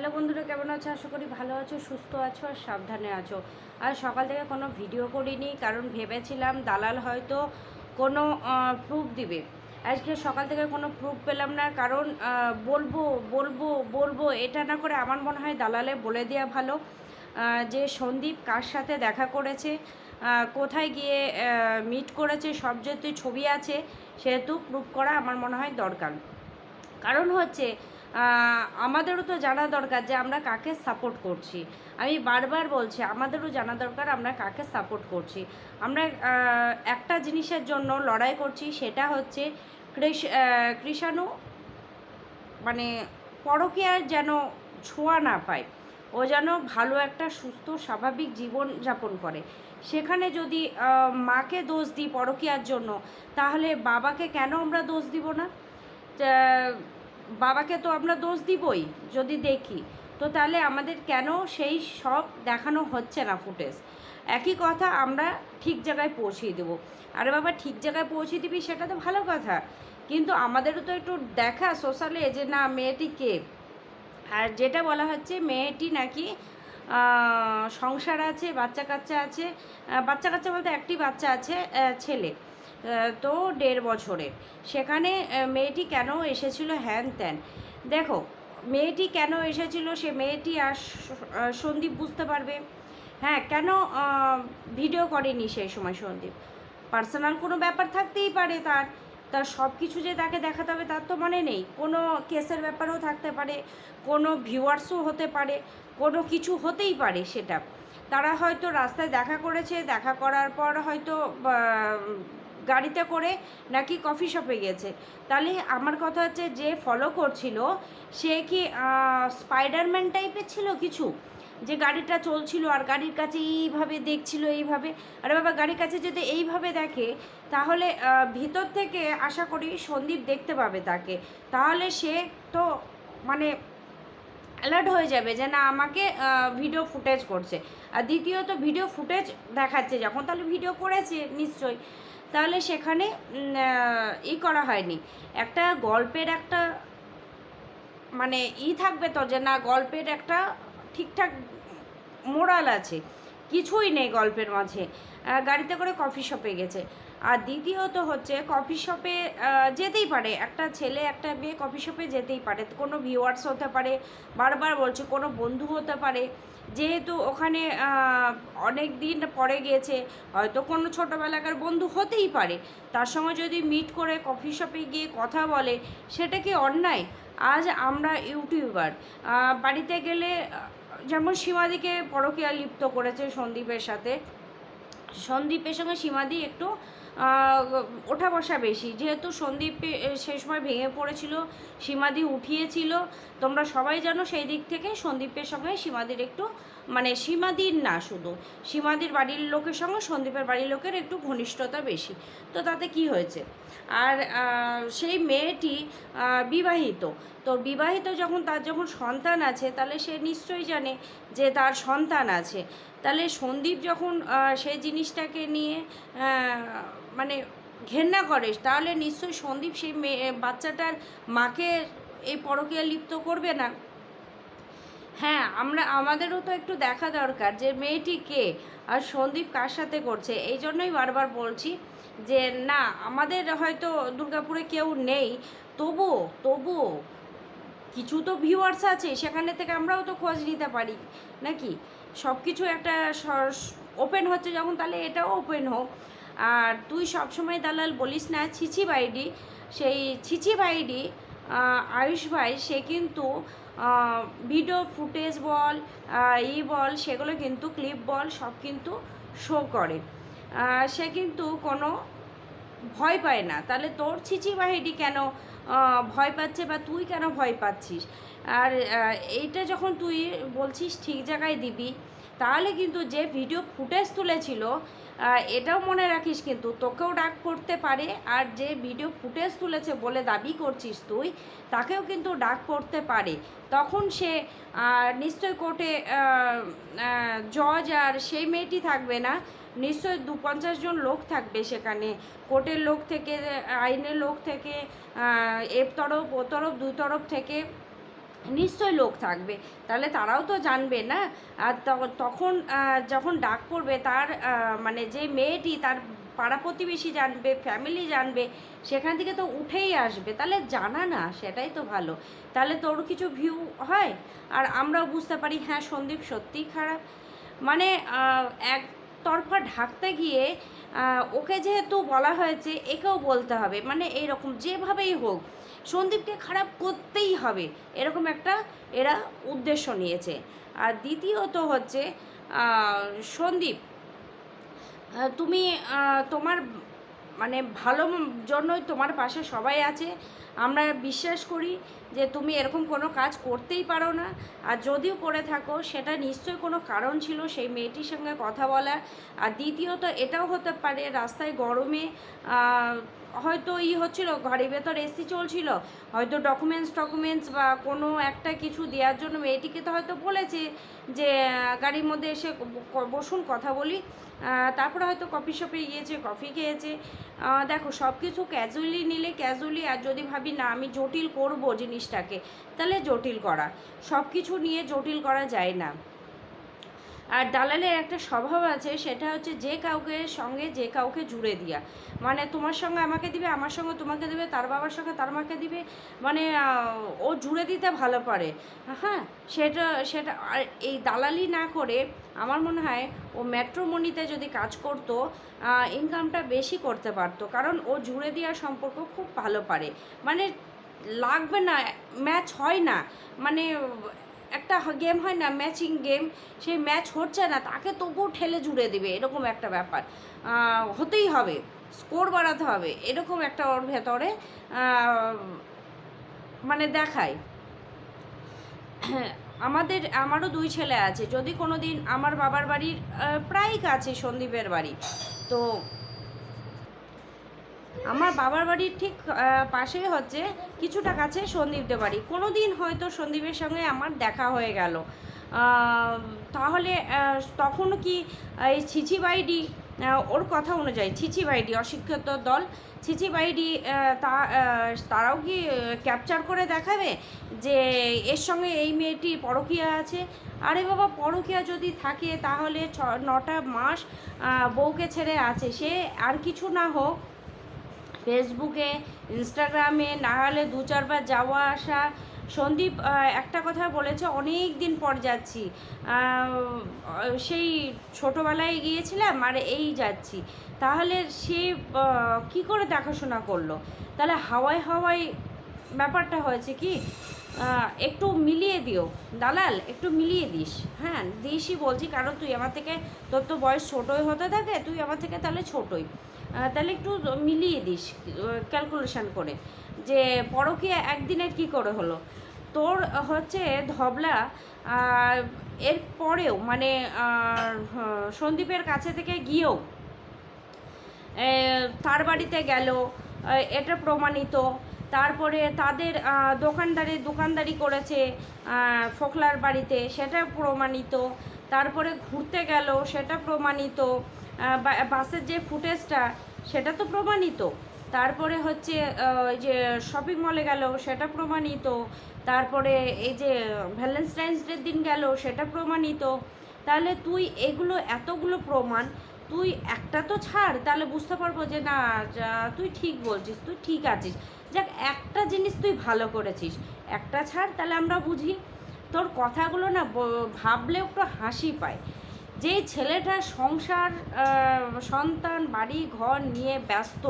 Hello বন্ধুরা, কেমন আছো? আশা করি ভালো আছো, সুস্থ আছো আর সাবধানে আছো। আর সকাল থেকে কোনো ভিডিও করিনি, কারণ ভেবেছিলাম দালাল হয়তো কোনো প্রুফ দিবে। আজকে সকাল থেকে কোনো প্রুফ পেলাম না, কারণ বলব বলব বলব, এটা না করে আমার মনে হয় দালালে বলে দেওয়া ভালো। যে সন্দীপ কার সাথে দেখা করেছে কোথায় গিয়ে মিট করেছে, সব যেহেতু ছবি আছে, সেহেতু প্রুফ করা আমার মনে হয় দরকার। কারণ হচ্ছে আমাদেরও তো জানা দরকার যে আমরা কাকে সাপোর্ট করছি। আমি বারবার বলছি, আমাদেরও জানা দরকার আমরা কাকে সাপোর্ট করছি। আমরা একটা জিনিসের জন্য লড়াই করছি, সেটা হচ্ছে কৃষ কৃষাণু মানে পরকীয়ার যেন ছোঁয়া না পায়, ও যেন ভালো একটা সুস্থ স্বাভাবিক জীবন যাপন করে। সেখানে যদি মাকে দোষ দিই পরকীয়ার জন্য, তাহলে বাবাকে কেন আমরা দোষ দিব না? বাবাকে তো আমরা দোষ দিবই, যদি দেখি। তো তাহলে আমাদের কেন সেই সব দেখানো হচ্ছে না ফুটেজ? একই কথা আমরা ঠিক জায়গায় পৌঁছিয়ে দেবো। আরে বাবা, ঠিক জায়গায় পৌঁছে দিবি সেটা তো ভালো কথা। কিন্তু আমাদেরও তো একটু দেখা সোশ্যালে যে না, মেয়েটি কে? আর যেটা বলা হচ্ছে, মেয়েটি নাকি সংসার আছে বাচ্চা কাচ্চা আছে। বাচ্চা কাচ্চা বলতে একটি বাচ্চা আছে ছেলে। তো দেড় বছরের সেখানে মেয়েটি কেন এসেছিল হ্যান ত্যান? দেখো, মেয়েটি কেন এসেছিল? সে মেয়েটি আর সন্দীপ বুঝতে পারবে। হ্যাঁ কেন ভিডিও করেনি সেই সময় সন্দীপ? পার্সোনাল কোনো ব্যাপার থাকতেই পারে তার। তার সব কিছু যে তাকে দেখাতে হবে তার তো মানে নেই। কোনো কেসের ব্যাপারও থাকতে পারে, কোনো ভিউয়ার্সও হতে পারে, কোনো কিছু হতেই পারে সেটা। তারা হয়তো রাস্তায় দেখা করেছে, দেখা করার পর হয়তো গাড়িতে করে নাকি কফি শপে গেছে তাহলে আমার কথা হচ্ছে যে ফলো করছিল, সে কি স্পাইডারম্যান টাইপের ছিল কিছু? যে গাড়িটা চলছিল আর গাড়ির কাছে এইভাবে দেখছিল, এইভাবে। আরে বাবা, গাড়ির কাছে যদি এইভাবে দেখে, তাহলে ভিতর থেকে আশা করি সন্দীপ দেখতে পাবে তাকে। তাহলে সে তো মানে অ্যালার্ট হয়ে যাবে যে না, আমাকে ভিডিও ফুটেজ করছে। আর দ্বিতীয়ত ভিডিও ফুটেজ দেখাচ্ছে যখন, তাহলে ভিডিও করেছে নিশ্চয়ই। তাহলে সেখানে ই করা হয়নি। একটা গল্পের একটা মানে ই থাকবে তো যে না, গল্পের একটা ঠিকঠাক মোরাল আছে। কিছুই নেই গল্পের মাঝে। গাড়িতে করে কফি শপে গেছে। আর দ্বিতীয়ত হচ্ছে, কফি শপে যেতেই পারে। একটা ছেলে, একটা মেয়ে কফি শপে যেতেই পারে। কোনো ভিউয়ার্স হতে পারে। বারবার বলছে, কোনো বন্ধু হতে পারে। যেহেতু ওখানে অনেক দিন পরে গিয়েছে, হয়তো কোনো ছোটোবেলাকার বন্ধু হতেই পারে। তার সঙ্গে যদি মিট করে কফি শপে গিয়ে কথা বলে, সেটা কি অন্যায়? আজ আমরা ইউটিউবার বাড়িতে গেলে যেমন সীমাদিকে পরকীয়া লিপ্ত করেছে সন্দীপের সাথে, সন্দীপের সঙ্গে সীমাদি একটু ওঠা বসা বেশি। যেহেতু সন্দীপ সেই সময় ভেঙে পড়েছিল, সীমাদি উঠিয়েছিল, তোমরা সবাই জানো সেই দিক থেকে সন্দীপের সঙ্গে সীমাদির একটু মানে সীমাদির না শুধু, সীমাদির বাড়ির লোকের সঙ্গে সন্দীপের বাড়ির লোকের একটু ঘনিষ্ঠতা বেশি। তো তাতে কি হয়েছে? আর সেই মেয়েটি বিবাহিত। তো বিবাহিত যখন তার যখন সন্তান আছে, তাহলে সে নিশ্চয়ই জানে যে তার সন্তান আছে। তাহলে সন্দীপ যখন সেই জিনিসটাকে নিয়ে মানে ঘেন্না করে তাহলে নিশ্চয়ই সন্দীপ সেই মেয়ে বাচ্চাটার মাকে এই পরকীয়া লিপ্ত করবে না? হ্যাঁ আমরা, আমাদেরও তো একটু দেখা দরকার যে মেয়েটি কে আর সন্দীপ কার সাথে করছে। এই জন্যই বারবার বলছি যে, না, আমাদের হয়তো দুর্গাপুরে কেউ নেই। তবুও তবুও কিছু তো ভিউয়ার্স আছে, সেখানে থেকে আমরাও তো খোঁজ নিতে পারি, নাকি? সব কিছু একটা ওপেন হচ্ছে, যখন তাহলে এটাও ওপেন হোক। আর তুই সবসময় দালাল বলিস না, ছিছি বাইডি সেই ছিছি বাইডি আয়ুষ ভাই, সে কিন্তু ভিডিও ফুটেজ বল ই বল, সেগুলো কিন্তু ক্লিপ বল, সব কিন্তু শো করে। সে কিন্তু কোনো ভয় পায় না। তাহলে তোর ছিচি বাহিনী কেন ভয় পাচ্ছে বা তুই কেন ভয় পাচ্ছিস? আর এইটা যখন তুই বলছিস ঠিক জায়গায় দিবি, তাহলে কিন্তু যে ভিডিও ফুটেজ তুলেছিল এটাও মনে রাখিস কিন্তু তোকেও ডাক পড়তে পারে আর যে ভিডিও ফুটেজ তুলেছে বলে দাবি করছিস তুই তাকেও কিন্তু ডাক পড়তে পারে। তখন সে নিশ্চয় কোর্টে জজ আর সেই মেয়েটি থাকবে না নিশ্চয় দু পঞ্চাশ জন লোক থাকবে সেখানে। কোর্টের লোক থেকে আইনের লোক থেকে আহ, এ তরফ ও তরফ দুই তরফ থেকে নিশ্চয়ই লোক থাকবে। তাহলে তারাও তো জানবে না? আর তখন যখন ডাক পড়বে, তার মানে যে মেয়েটি, তার পাড়া প্রতিবেশী জানবে ফ্যামিলি জানবে, সেখান থেকে তো উঠেই আসবে। তাহলে জানা না, সেটাই তো ভালো। তাহলে তোর কিছু ভিউ হয়? আর আমরাও বুঝতে পারি হ্যাঁ সন্দীপ সত্যিই খারাপ। মানে এক ঢাকতে গিয়ে ওকে যেহেতু বলা হয়েছে, একেও বলতে হবে। মানে এইরকম যেভাবেই হোক, সন্দীপকে খারাপ করতেই হবে, এরকম একটা এরা উদ্দেশ্য নিয়েছে। আর দ্বিতীয়ত হচ্ছে সন্দীপ তুমি তোমার মানে ভালো জন্যই তোমার পাশে সবাই আছে। আমরা বিশ্বাস করি যে তুমি এরকম কোনো কাজ করতেই পারো না। আর যদিও করে থাকো, সেটা নিশ্চয়ই কোনো কারণ ছিল সেই মেয়েটির সঙ্গে কথা বলা আর দ্বিতীয়ত, এটাও হতে পারে রাস্তায় গরমে হয়তো ই হচ্ছিল ঘরের ভেতর এসি চলছিল, হয়তো ডকুমেন্টস টকুমেন্টস বা কোনো একটা কিছু দেওয়ার জন্য মেয়েটিকে তো হয়তো বলেছে যে গাড়ির মধ্যে এসে বসুন, কথা বলি। তারপরে হয়তো কফি শপে গিয়েছে কফি খেয়েছে। দেখো সব কিছু ক্যাজুয়ালি নিলে ক্যাজুয়ালি আর যদি ভাবি না, আমি জটিল করব জিনিসটাকে, তাহলে জটিল করা। সব কিছু নিয়ে জটিল করা যায় না। আর দালালের একটা স্বভাব আছে, সেটা হচ্ছে যে কাউকে সঙ্গে, যে কাউকে জুড়ে দেওয়া মানে তোমার সঙ্গে আমাকে দিবে, আমার সঙ্গে তোমাকে দিবে, তার বাবার সঙ্গে তার মাকে দিবে মানে ও জুড়ে দিতে ভালো পারে। হ্যাঁ সেটা সেটা, আর এই দালালি না করে আমার মনে হয় ও মেট্রোমনিতে যদি কাজ করতো ইনকামটা বেশি করতে পারতো, কারণ ও জুড়ে দেওয়ার সম্পর্ক খুব ভালো পারে। মানে লাগবে না ম্যাচ হয় না। মানে একটা গেম হয় না ম্যাচিং গেম সেই ম্যাচ হচ্ছে না, তাকে তবুও ঠেলে জুড়ে দেবে, এরকম একটা ব্যাপার। হতেই হবে স্কোর বাড়াতে হবে, এরকম একটা ওর ভেতরে মানে দেখায়। আমাদের, আমারও দুই ছেলে আছে, যদি কোনো দিন আমার বাবার বাড়ির প্রায় কাছে সন্দীপের বাড়ি, তো আমার বাবার বাড়ির ঠিক পাশেই হচ্ছে কিছুটা কাছে সন্দীপদের বাড়ি। কোনো দিন হয়তো সন্দীপের সঙ্গে আমার দেখা হয়ে গেল। তাহলে আহ, তখনও কি এই ছিচি বাইডি ওর কথা অনুযায়ী ছিচি বাইডি অশিক্ষিত দল ছিচি বাইডি তা তারাও কি ক্যাপচার করে দেখাবে যে এর সঙ্গে এই মেয়েটি পরকীয়া আছে? আরে বাবা পরকীয়া যদি থাকে তাহলে ছ নটা মাস বউকে ছেড়ে আছে। সে আর কিছু না হোক ফেসবুকে, ইনস্টাগ্রামে, না হলে দু চারবার যাওয়া আসা। সন্দীপ একটা কথা বলেছে, অনেক দিন পর যাচ্ছি। সেই ছোটোবেলায় গিয়েছিলাম আর এই যাচ্ছি। তাহলে সে কি করে দেখাশোনা করল? তাহলে হাওয়ায় হাওয়ায় ব্যাপারটা হয়েছে কি একটু মিলিয়ে দিও। দালাল, একটু মিলিয়ে দিস। হ্যাঁ দিসই বলছি, কারণ তুই আমার থেকে, তোর তো বয়স ছোটোই হতে থাকে, তুই আমার থেকে তাহলে ছোটোই। তাহলে একটু মিলিয়ে দিস ক্যালকুলেশান করে। যে পরকীয়া একদিনের কি করে হলো? তোর হচ্ছে ধবলা এর পরেও মানে আহ, সন্দীপের কাছে থেকে গিয়েও তার বাড়িতে গেল এটা প্রমাণিত। তারপরে তাদের দোকানদারি দোকানদারি করেছে ফোকলার বাড়িতে সেটা প্রমাণিত। তারপরে ঘুরতে গেল সেটা প্রমাণিত। বাসের যে ফুটেজটা সেটা তো প্রমাণিত। তারপরে হচ্ছে যে শপিং মলে গেল, সেটা প্রমাণিত। তারপরে এই যে ভ্যালেন্টাইন্স ডের দিন গেল, সেটা প্রমাণিত। তাহলে তুই এগুলো এতগুলো প্রমাণ, তুই একটা তো ছাড়, তাহলে বুঝতে পারব যে না তুই ঠিক বলছিস, তুই ঠিক আছিস। যাক, একটা জিনিস তুই ভালো করেছিস, একটা ছাড় তাহলে আমরা বুঝি। তোর কথাগুলো না ভাবলে একটু হাসি পায়। যে ছেলেটা সংসার সন্তান, বাড়ি, ঘর নিয়ে ব্যস্ত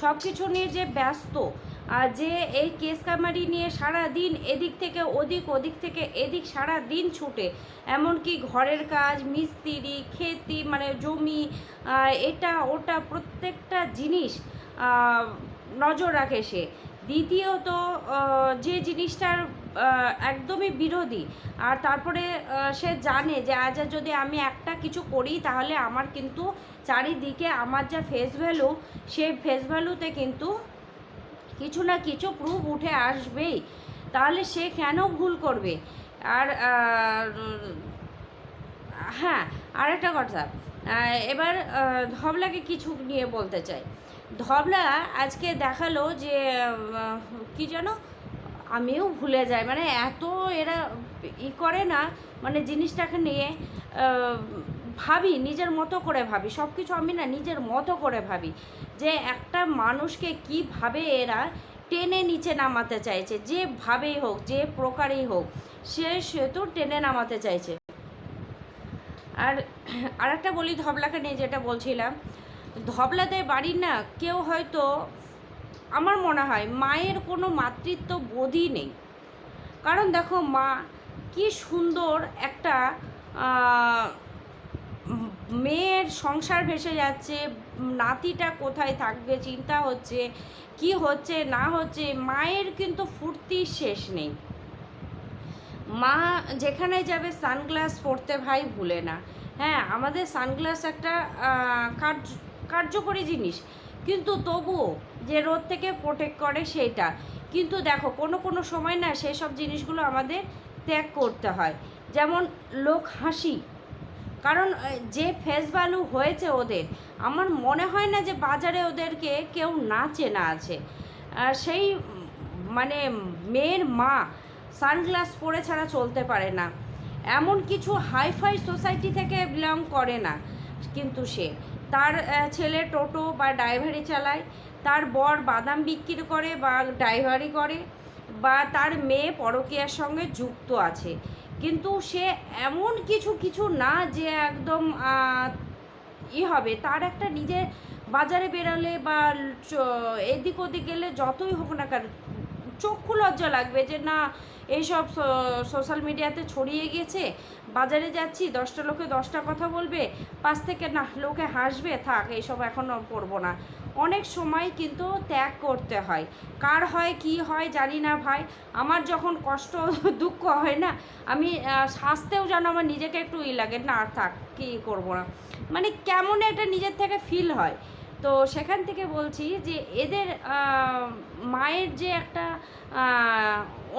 সব কিছু নিয়ে যে ব্যস্ত যে এই কেস কামারি নিয়ে সারা দিন এদিক থেকে ওদিক ওদিক থেকে এদিক সারা দিন ছুটে, এমনকি ঘরের কাজ, মিস্ত্রি, খেতি মানে জমি এটা, ওটা প্রত্যেকটা জিনিস নজর রাখে সে। দ্বিতীয়ত যে জিনিসটার একদমই বিরোধী। আর তারপরে সে জানে যে, আজ আর যদি আমি একটা কিছু করি, তাহলে আমার কিন্তু চারিদিকে আমার যা ফেস ভ্যালু সেই ফেস ভ্যালুতে কিন্তু কিছু না কিছু প্রুফ উঠে আসবেই। তাহলে সে কেন ভুল করবে? আর হ্যাঁ আরেকটা কথা। এবার ধবলাকে কিছু নিয়ে বলতে চাই। ধবলা আজকে দেখাল যে কি যেন আমিও ভুলে যাই। মানে এত এরা ই করে না মানে জিনিসটাকে নিয়ে ভাবি, নিজের মতো করে ভাবি। সব কিছু আমি না নিজের মতো করে ভাবি যে একটা মানুষকে কীভাবে এরা টেনে নিচে নামাতে চাইছে। যেভাবেই হোক, যে প্রকারেই হোক, সে সে তো টেনে নামাতে চাইছে। আর, আরেকটা বলি ধবলাকে নিয়ে যেটা বলছিলাম ধবলাদের বাড়ির না কেউ হয়তো, আমার মনে হয়, মায়ের কোনো মাতৃত্ব বোধই নেই। কারণ দেখো, মা কি সুন্দর একটা মেয়ের সংসার ভেসে যাচ্ছে, নাতিটা কোথায় থাকবে, চিন্তা হচ্ছে, কি হচ্ছে, না হচ্ছে, মায়ের কিন্তু ফুর্তির শেষ নেই। মা যেখানে যাবে, সানগ্লাস পরতে ভাই ভুলে না। হ্যাঁ আমাদের সানগ্লাস একটা কার্য কার্যকরী জিনিস। কিন্তু তবুও যে রোদ থেকে প্রোটেক্ট করে সেইটা। কিন্তু দেখো, কোনো কোনো সময় না সেই সব জিনিসগুলো আমাদের ত্যাগ করতে হয়। যেমন লোক হাসি। কারণ যে ফেস ভ্যালু হয়েছে ওদের, আমার মনে হয় না যে বাজারে ওদেরকে কেউ না চেনা আছে। সেই মানে মেয়ের মা সানগ্লাস পরে ছাড়া চলতে পারে না। এমন কিছু হাইফাই সোসাইটি থেকে বিলং করে না। কিন্তু সে। তার ছেলে টোটো বা ড্রাইভারি চালায়, তার বর বাদাম বিক্রি করে বা ড্রাইভারি করে, বা তার মেয়ে পরকীয়ার সঙ্গে যুক্ত আছে। কিন্তু সে এমন কিছু কিছু না যে একদম ই হবে, তার একটা নিজের বাজারে বেরোলে বা এদিক ওদিক গেলে যতই হোক না কেন, চক্ষু লজ্জা লাগবে যে না, এইসব সোশ্যাল মিডিয়াতে ছড়িয়ে গেছে বাজারে যাচ্ছি, দশটা লোকে দশটা কথা বলবে, পাশ থেকে না, লোকে হাসবে, থাক, এইসব এখনও করব না। অনেক সময় কিন্তু ত্যাগ করতে হয়। কার হয়, কি হয়, জানি না ভাই। আমার যখন কষ্ট, দুঃখ হয় না, আমি হাসতেও যেন আমার নিজেকে একটু ই লাগে, না, থাক, কী করব না। মানে কেমন এটা নিজের থেকে ফিল হয়। তো সেখান থেকে বলছি যে, এদের মায়ের যে একটা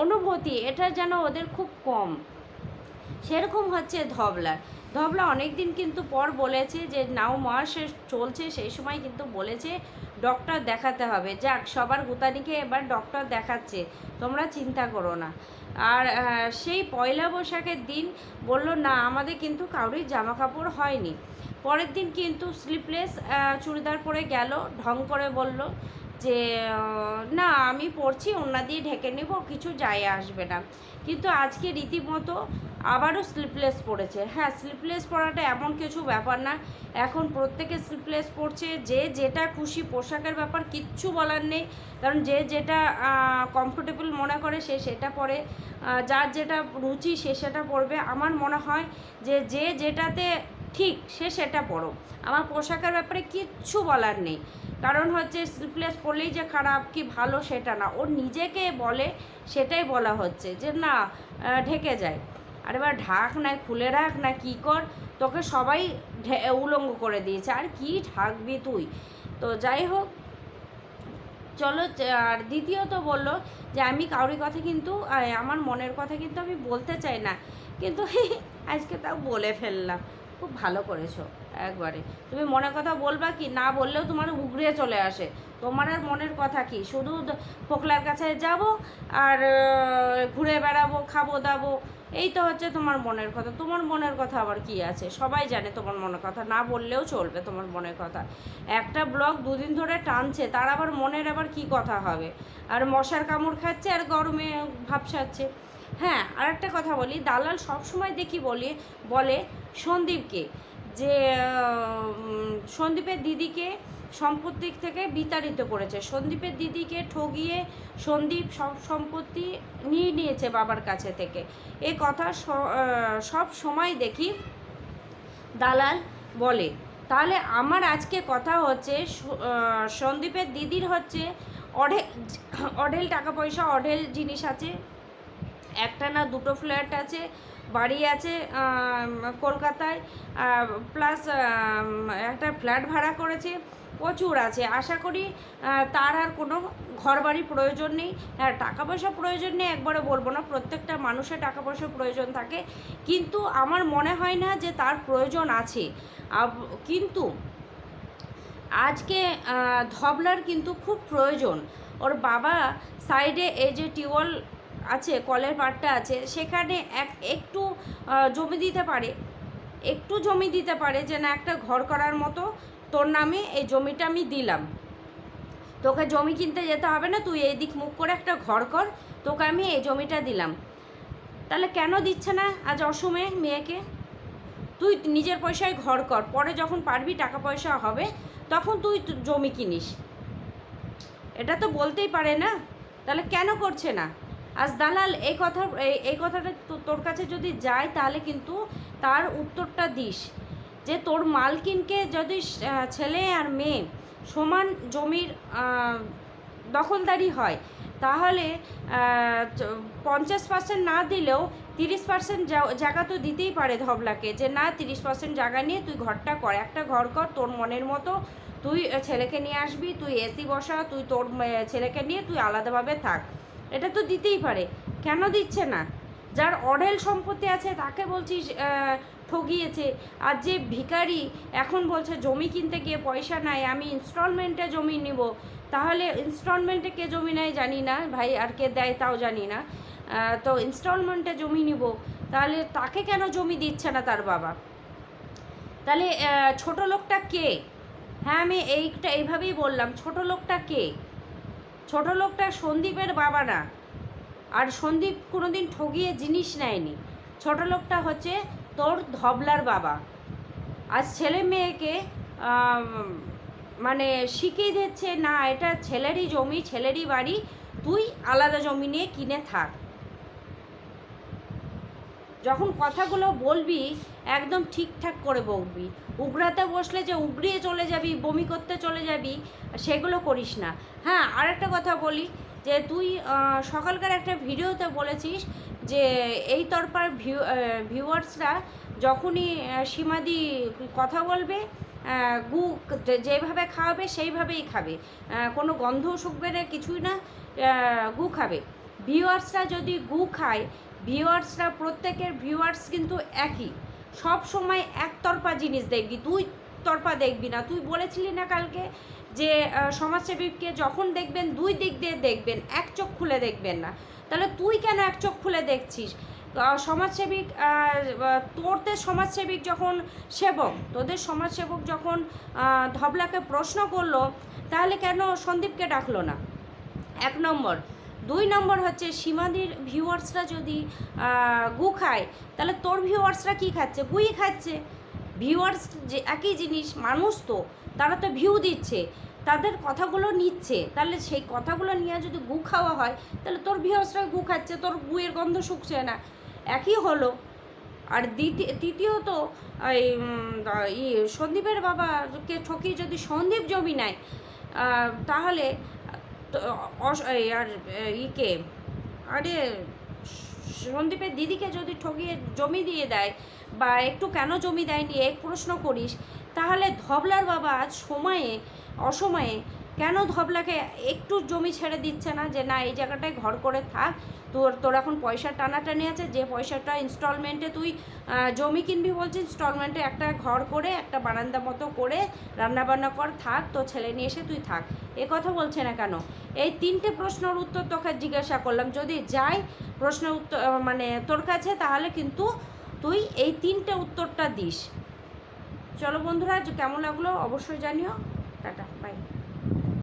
অনুভূতি, এটা যেন ওদের খুব কম। সেরকম হচ্ছে ধবলার। ধবলা অনেক দিন কিন্তু পর বলেছে যে নাও মাস চলছে, সেই সময় কিন্তু বলেছে ডক্টর দেখাতে হবে। যাক, সবার গুতানিকে এবার ডক্টর দেখাচ্ছে, তোমরা চিন্তা করো না। আর সেই পয়লা বৈশাখের দিন বলল, না, আমাদের কিন্তু কারোরই জামা কাপড় হয়নি। পরের দিন কিন্তু স্লিপলেস চুড়িদার পরে গেল, ঢং করে বলল যে না, আমি পরছি ওনা দিয়ে ঢেকে নেব, কিছু যায় আসবে না। কিন্তু আজকে রীতিমতো আবারও স্লিপলেস পড়েছে। হ্যাঁ স্লিপলেস পরাটা এমন কিছু ব্যাপার না। এখন প্রত্যেকে স্লিপলেস পরছে যে যেটা খুশি, পোশাকের ব্যাপার কিচ্ছু বলার নেই। কারণ যে যেটা কমফোর্টেবল মনে করে, সে সেটা পরে। যার যেটা রুচি, সে সেটা পরবে। আমার মনে হয় যে যে যেটাতে ঠিক, সে সেটা পরো আমার পোশাকের ব্যাপারে কিচ্ছু বলার নেই। কারণ হচ্ছে স্লিপলেস পরলেই যে খারাপ, কি ভালো সেটা না। ও নিজেকে বলে সেটাই বলা হচ্ছে যে না ঢেকে যায়। আর এবার ঢাক না খুলে রাখ না, কি কর? তোকে সবাই উলঙ্গ করে দিয়েছে। আর কি ঢাকবি তুই? তো যাই হোক, চলো আর দ্বিতীয়ত বলল যে আমি কাউরি কথা কিন্তু আমার মনের কথা কিন্তু আমি বলতে চাই না। কিন্তু আজকে তাও বলে ফেললাম। খুব ভালো করেছ একবারে। তুমি মনের কথা বলবা কি? না বললেও তোমার উগড়ে চলে আসে। তোমার আর মনের কথা কি? শুধু ফোকলার কাছে যাব আর ঘুরে বেড়াবো, খাব, দাবো, এই তো হচ্ছে তোমার মনের কথা। তোমার মনের কথা আবার কি আছে? সবাই জানে তোমার মনের কথা। না বললেও চলবে তোমার মনের কথা। একটা ব্লগ দুদিন ধরে টানছে, তার আবার মনের আবার কি কথা হবে? আর মশার কামড় খাচ্ছে আর গরমে ভাবসাচ্ছে হ্যাঁ আর একটা কথা বলি। দালাল সবসময় দেখি বলি, বলে সন্দীপকে যে সন্দীপের দিদিকে সম্পত্তি থেকে বিতাড়িত করেছে। সন্দীপের দিদিকে ঠগিয়ে সন্দীপ সব সম্পত্তি নিয়ে নিয়েছে বাবার কাছে থেকে। এ কথা সব সময় দেখি দালাল বলে। তাহলে আমার আজকে কথা হচ্ছে সন্দীপের দিদির হচ্ছে অঢেল অঢেল টাকা পয়সা, অঢেল জিনিস আছে। একটা না দুটো ফ্ল্যাট আছে, বাড়ি আছে কলকাতায় প্লাস একটা ফ্ল্যাট ভাড়া করেছে, প্রচুর আছে। আশা করি তার আর কোনো ঘর বাড়ির প্রয়োজন নেই। হ্যাঁ টাকা পয়সা প্রয়োজন নেই একবারে বলব না, প্রত্যেকটা মানুষের টাকা পয়সার প্রয়োজন থাকে। কিন্তু আমার মনে হয় না যে তার প্রয়োজন আছে। কিন্তু আজকে ধবলার কিন্তু খুব প্রয়োজন। ওর বাবা সাইডে এই যে টিউবওয়েল আছে, কলের পাড়টা আছে, সেখানে এক, একটু জমি দিতে পারে। একটু জমি দিতে পারে যে না একটা ঘর করার মতো, তোর নামে এই জমিটা আমি দিলাম। তোকে জমি কিনতে যেতে হবে না, তুই এই দিক মুখ করে একটা ঘর কর, তোকে আমি এই জমিটা দিলাম। তাহলে কেন দিচ্ছে না আজ অসময়ে মেয়েকে? তুই নিজের পয়সায় ঘর কর, পরে যখন পারবি টাকা পয়সা হবে, তখন তুই জমি কিনিস। এটা তো বলতেই পারে না। তাহলে কেন করছে না? আজ দালাল, এই কথা, এই- কথাটা তোর কাছে যদি যায়, তাহলে কিন্তু তার উত্তরটা দিস। যে তোর মালকিনকে যদি ছেলে আর মেয়ে সমান জমির দখলদারি হয়, তাহলে পঞ্চাশ পার্সেন্ট না দিলেও তিরিশ পার্সেন্ট জায়গা তো দিতেই পারে ধবলাকে, যে না, তিরিশ পার্সেন্ট জায়গা নিয়ে তুই ঘরটা কর, একটা ঘর কর, তোর মনের মতো তুই ছেলেকে নিয়ে আসবি, তুই এসি বসা, তুই তোর ছেলেকে নিয়ে তুই আলাদাভাবে থাক। এটা তো দিতেই পারে। কেন দিচ্ছে না? যার অঢেল সম্পত্তি আছে, তাকে বলছিস ঠগিয়েছে আর যে ভিখারি এখন বলছে, জমি কিনতে গিয়ে পয়সা নাই, আমি ইনস্টলমেন্টে জমি নিব। তাহলে ইনস্টলমেন্টে কে জমি নেয় জানি না, ভাই, আর কে দেয় তাও জানি না। তো ইনস্টলমেন্টে জমি নিব। তাহলে তাকে কেন জমি দিচ্ছে না তার বাবা? তাহলে ছোট লোকটা কে? হ্যাঁ আমি এইটা এইভাবেই বললাম, ছোট লোকটা কে? ছোট লোকটা সন্দীপের বাবা না। আর সন্দীপ কোনোদিন ঠগিয়ে জিনিস নেয়নি। ছোট লোকটা হচ্ছে তোর ধবলার বাবা। আর ছেলে মেয়েকে মানে শিখিয়ে দিচ্ছে, না, এটা ছেলেরই জমি, ছেলেরই বাড়ি, তুই আলাদা জমি নিয়ে কিনে থাক। যখন কথাগুলো বলবি, একদম ঠিকঠাক করে বলবি উগড়াতে বসলে যে উগড়িয়ে চলে যাবি, বমি করতে চলে যাবি, সেগুলো করিস না। হ্যাঁ আর একটা কথা বলি, যে তুই সকালকার একটা ভিডিওতে বলেছিস যে এই তরফার ভিউ ভিউয়ার্সরা যখনই সীমাদি কথা বলবে গু যেভাবে খাওয়াবে, সেইভাবেই খাবে। কোনো গন্ধ শুকবে না, কিছুই না গু খাবে। ভিউয়ার্সরা যদি গু খায় ভিউয়ার্সরা, প্রত্যেকের ভিউয়ার্স কিন্তু একই। সব সময় একতরফা জিনিস দেখবি দুই তরফা দেখবি না। তুই বলেছিলি না কালকে যে সমাজসেবীকে যখন দেখবেন, দুই দিক দিয়ে দেখবেন, এক চোখ খুলে দেখবেন না। তাহলে তুই কেন এক চোখ খুলে দেখছিস? সমাজসেবিক তোরদের সমাজসেবিক যখন সেবক, তোদের সমাজসেবক যখন ধবলাকে প্রশ্ন করল, তাহলে কেন সন্দীপকে ডাকলো না? এক নম্বর। দুই নম্বর হচ্ছে সীমাদির ভিউয়ার্সরা যদি গু খায়, তাহলে তোর ভিউয়ার্সরা কি খাচ্ছে? গুই খাচ্ছে। ভিউয়ার্স যে একই জিনিস, মানুষ তো, তারা তো ভিউ দিচ্ছে, তাদের কথাগুলো নিচ্ছে। তাহলে সেই কথাগুলো নিয়ে যদি গু খাওয়া হয়, তাহলে তোর ভিউয়ার্সরা গু খাচ্ছে, তোর গুয়ের গন্ধ শুকছে না। একই হলো। আর দ্বিতীয়, তৃতীয়ত, এই সন্দীপের বাবাকে ঠকিয়ে যদি সন্দীপ জমি নেয় তাহলে আর ইকে আরে, সন্দীপের দিদিকে যদি ঠকিয়ে জমি দিয়ে দেয় বা একটু কেন জমি দেয়নি, এক প্রশ্ন করিস, তাহলে ধবলার বাবা আজ সময়ে, অসময়ে কেন ধবলাকে একটু জমি ছেড়ে দিচ্ছে না যে, না, এই জায়গাটায় ঘর করে থাক, তোর তোর এখন পয়সা টানাটানি আছে, যে পয়সাটা ইনস্টলমেন্টে তুই জমি কিনবি বলছিস ইনস্টলমেন্টে একটা ঘর করে, একটা বারান্দা মতো করে রান্নাবান্না কর, থাক তো ছেলে নিয়ে এসে তুই থাক। এ কথা বলছে না কেন? এই তিনটে প্রশ্নের উত্তর তোকে জিজ্ঞাসা করলাম। যদি যাই প্রশ্ন উত্তর মানে তোর কাছে, তাহলে কিন্তু তুই এই তিনটে উত্তরটা দিস। চলো বন্ধুরা কেমন লাগল অবশ্যই জানিও।